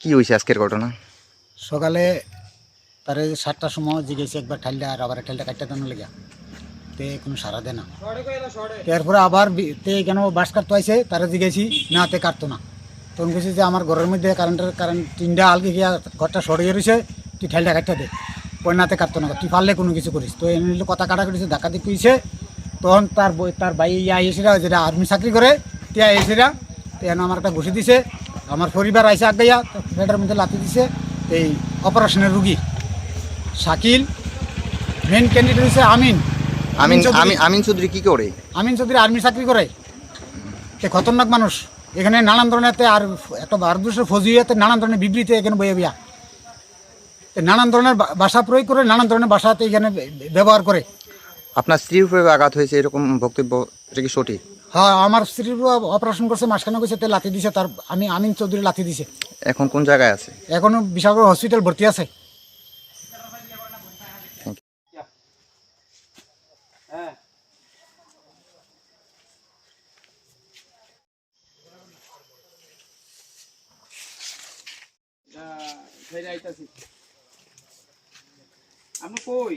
কি হয়েছে আজকের ঘটনা? সকালে তারে সাতটার সময় জিগেছে একবার ঠাইলটা আবার ঠাইলটা কাটতে দেন লেগে? তে কোনো সারা দেয় না। এরপরে আবার তে কেন বাস কাটতে আইসে তারা জিগেছি না, তে কাটতো না। তখন কেছি যে, আমার ঘরের মধ্যে কারেন্টের কারেন্ট তিনটা আলগে গিয়া ঘরটা সরিয়ে রয়েছে তুই ঠাইলটা কাটতে দে। পরে নাতে কাটতো না। তুই পারলে কোনো কিছু করিস। তো এমনি কথা কাটা করেছে ধাক্কা দিয়ে তখন তার বই, তার ভাই ইয়া এসেরা যেটা আর্মি চাকরি করে তিয়া এসেরা তেন আমার একটা ঘুষি দিছে। আমার পরিবার আইসে আগাইয়া পেটের মধ্যে লাথি দিছে এই অপারেশনের রুগী। শাকিল মেন ক্যান্ডিডেট হচ্ছে আমিন। আমিন। আমি আমিন চৌধুরী কী করে? আমিন চৌধুরী আর্মি চাকরি করে। তে খতরনাক মানুষ। এখানে নানান ধরনের আর একটা ভারতবর্ষের ফৌজিয়াতে নানান ধরনের বিবৃতি এখানে বইয়ে বিয়া নানান ধরনের ভাষা প্রয়োগ করে নানান ধরনের ভাষাতে এখানে ব্যবহার করে। আপনার স্ত্রীর উপরে আঘাত হয়েছে এরকম বক্তব্য এটা কি সঠিক? হ্যাঁ আমার স্ত্রীর অপারেশন করছে মাঝখানে গেছে তে লাথি দিছে তার আমি আমিন চৌধুরী লাথি দিছে। এখন কোন জায়গায় আছে? এখনও বিশালগড় হসপিটাল ভর্তি আছে। আপনি কই?